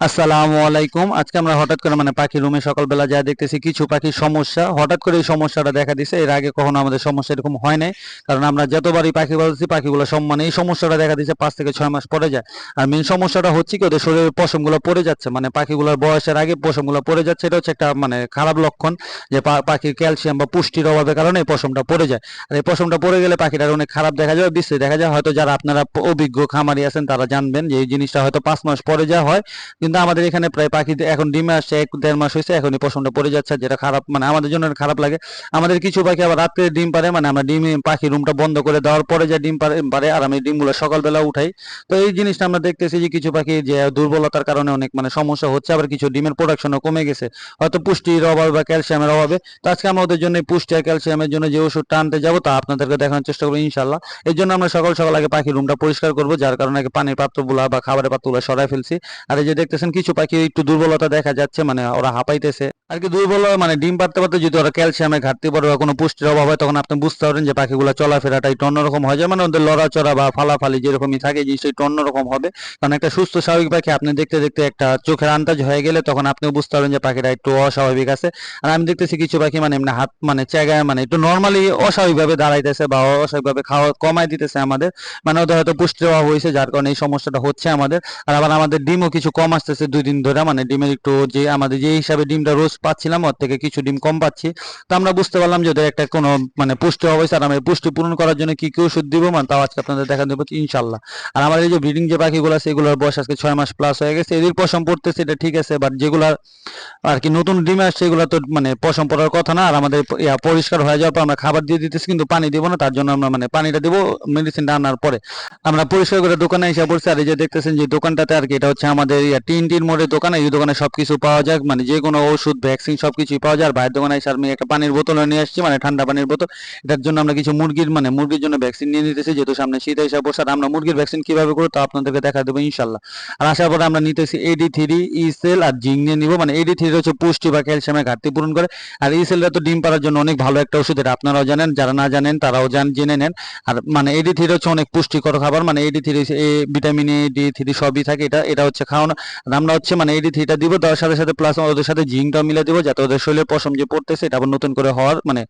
আসসালামু আলাইকুম। আজকে আমরা হঠাৎ করে মানে পাখি রুমে সকালবেলা যা দেখতেছি কিছু পাখির সমস্যা। হঠাৎ করে এই সমস্যাটা দেখা দিছে। এর আগে কখনো আমাদের সমস্যা এরকম হয় নাই। কারণ আমরা যতবারই পাখি বলছি পাখিগুলো সব মানে এই সমস্যাটা দেখা দিচ্ছে পাঁচ থেকে ছয় মাস পরে যায়। আর মেন সমস্যাটা হচ্ছে কি, ওদের শরীরের পশমগুলো পড়ে যাচ্ছে। মানে পাখিগুলোর বয়সের আগে পশমগুলো পড়ে যাচ্ছে। এটা হচ্ছে একটা মানে খারাপ লক্ষণ যে পাখির ক্যালসিয়াম বা পুষ্টির অভাবের কারণে এই পশমটা পড়ে যায়। আর এই পশমটা পড়ে গেলে পাখিটার অনেক খারাপ দেখা যায়, বিশ্রী দেখা যায়। হয়তো যারা আপনারা অভিজ্ঞ খামারি আছেন, তারা জানবেন যে এই জিনিসটা হয়তো পাঁচ মাস পরে যা হয়। কিন্তু আমাদের এখানে প্রায় পাখি এখন ডিমে আসছে, এক দেড় মাস হয়েছে, এখনই পশমটা পড়ে যাচ্ছে, যেটা খারাপ মানে আমাদের জন্য খারাপ লাগে। আমাদের কিছু পাখি আবার রাত্রে ডিম পারে মানে আমরা ডিম, পাখি রুমটা বন্ধ করে দেওয়ার পরে যে ডিম পারে পারে আর আমি ডিমগুলো সকালবেলা উঠাই। তো এই জিনিসটা আমরা দেখতেছি যে কিছু পাখি যে দুর্বলতার কারণে অনেক মানে সমস্যা হচ্ছে, আবার কিছু ডিমের প্রোডাকশনও কমে গেছে। হয়তো পুষ্টির অভাবে বা ক্যালসিয়ামের অভাবে। তো আজকে আমরা ওদের জন্য পুষ্টি আর ক্যালসিয়ামের জন্য যে ওষুধটা আনতে যাব, তা আপনাদেরকে দেখানোর চেষ্টা করব ইনশাল্লাহ এর জন্য আমরা সকাল সকাল আগে পাখি রুমটা পরিষ্কার করব, যার কারণে আগে পানির পাত্রগুলা বা খাবারের পাত্রগুলো সরাই ফেলছি। আর এই যে দেখতেছেন কিছু পাখি একটু দুর্বলতা দেখা যাচ্ছে মানে ওরা হাঁপাইতেছে। আর কি দুর্বল মানে ডিম পারতে পারতে যদি ওরা ক্যালসিয়ামে ঘাটতি পড়ে বা কোনো পুষ্টির অভাব হয়, তখন আপনি বুঝতে পারেন যে পাখিগুলো চলাফেরাটা একটু অন্যরকম হয়ে। যায় মানে ওদের লড়াচড়া বা ফালাফালি যেরকমই থাকে জিনিসটা একটু অন্যরকম হবে। কারণ একটা সুস্থ, স্বাভাবিক পাখি আপনি দেখতে দেখতে একটা চোখের আন্দাজ হয়ে গেলে তখন আপনিও বুঝতে পারবেন যে পাখিটা একটু অস্বাভাবিক আছে। আর আমি দেখতেছি কিছু পাখি মানে এমনি হাত মানে জায়গায় মানে একটু নর্মালি অস্বাভাবিকভাবে দাঁড়াইতেছে বা অস্বাভাবিকভাবে খাওয়া কমাই দিতেছে আমাদের। মানে ওদের হয়তো পুষ্টির অভাব হয়েছে, যার কারণে এই সমস্যাটা হচ্ছে আমাদের। আর আবার আমাদের ডিমও কিছু কম আসতেছে দুই দিন ধরে মানে ডিমের একটু যে, আমাদের যে হিসাবে ডিমটা রোজ পাচ্ছিলাম, ওর থেকে কিছু ডিম কম পাচ্ছি। তো আমরা বুঝতে পারলাম যে ওদের একটা কোনো মানে পুষ্টি হয়েছে আর আমরা এই পুষ্টি পূরণ করার জন্য কি কি ওষুধ দিব মানে তাও আজকে আপনাদের দেখা দেবো ইনশাল্লাহ আর আমাদের এই যে ব্রিডিং যে পাখিগুলো আছে, এগুলোর বয়স আজকে ছয় মাস প্লাস হয়ে গেছে, এদের পশম পড়তেছে, এটা ঠিক আছে বাট যেগুলা আর কি নতুন ডিম আসছে, এগুলো তো মানে পশম পড়ার কথা না, আর আমাদের পরিষ্কার হয়ে যাওয়ার পর আমরা খাবার দিয়ে দিতেছি, কিন্তু পানি দিব না, তার জন্য আমরা মানে পানিটা দিব মেডিসিনটা আনার পরে। আমরা পরিষ্কার করে দোকানে এসে পড়ছি আর এই যে দেখতেছেন যে দোকানটাতে আর কি, এটা হচ্ছে আমাদের টিন টিন মোড়ের দোকানে, এই দোকানে সবকিছু পাওয়া যায় মানে যে কোনো ওষুধ ভ্যাকসিন সব কিছুই পাওয়া যায়। আর বাইরের দোকানে এসে আমি একটা পানির বোতল নিয়ে আসছি মানে ঠান্ডা পানির বোতল। এটার জন্য আমরা কিছু মুরগির মানে মুরগির জন্য ভ্যাকসিন নিয়ে নিতেছি। যেহেতু সামনে শীত এসে আর আমরা মুরগির ভ্যাকসিন কীভাবে করব তা আপনাদেরকে দেখা দেবো ইনশাল্লাহ। আর আসার পরে আমরা নিতেছি এডি থ্রি ইসেল আর জিঙ্ক নিয়ে নিবো। মানে এডি থ্রি হচ্ছে পুষ্টি বা ক্যালসিয়ামের ঘাটতি পূরণ করে। আর ইসেলটা তো ডিম পাড়ার জন্য অনেক ভালো একটা ওষুধ। এটা আপনারাও জানেন, যারা না জানেন তারাও জান, জেনে নেন। আর মানে এডি থ্রি হচ্ছে অনেক পুষ্টিকর খাবার। মানে A D three A vitamin A D three সবই থাকে। এটা এটা হচ্ছে খাওয়ানো। আর আমরা হচ্ছে মানে এডি থ্রিটা দিব তার সাথে সাথে প্লাস ওদের সাথে মিলে দিব যাতে ওদের শরীরের পশম যে পড়তেছে এটা আবার নতুন করে হওয়ার মানে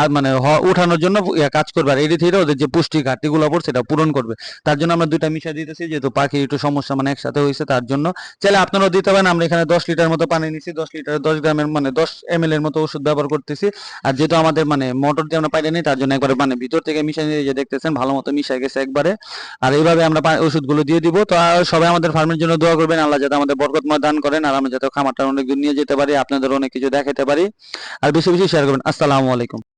আর মানে উঠানোর জন্য কাজ করবে। আর থ্রিটা ওদের যে পুষ্টি ঘাটতিগুলো পড়ছে এটা পূরণ করবে। তার জন্য আমরা দুইটা মিশিয়ে দিতেছি, যেহেতু পাখি একটু সমস্যা মানে একসাথে হয়েছে, তার জন্য। চাইলে আপনারাও দিতে পারেন, আমরা এখানে দশ লিটার মতো পানি নিচ্ছি দশ লিটার, দশ গ্রামের মানে দশ এম এর মতো ওষুধ ব্যবহার করতেছি। আর যেহেতু আমাদের মানে মোটর দিয়ে আমরা পাইলে নিই, তার জন্য একবারে মানে ভিতর থেকে মিশিয়ে নিয়ে যে দেখতেছেন, ভালো মতো মিশে গেছে একবারে। আর এইভাবে আমরা ওষুধগুলো দিয়ে দিব। তো সবাই আমাদের ফার্মের জন্য দোয়া করবেন, আল্লাহ যাতে আমাদের বরকতময় দান করেন, আর আমরা যাতে খামারটা অনেক দূর নিয়ে যেতে পারি। আপনাদের অনেক কিছু দেখাতে পারি। আর বেশি বেশি শেয়ার করবেন। আসসালামু আলাইকুম।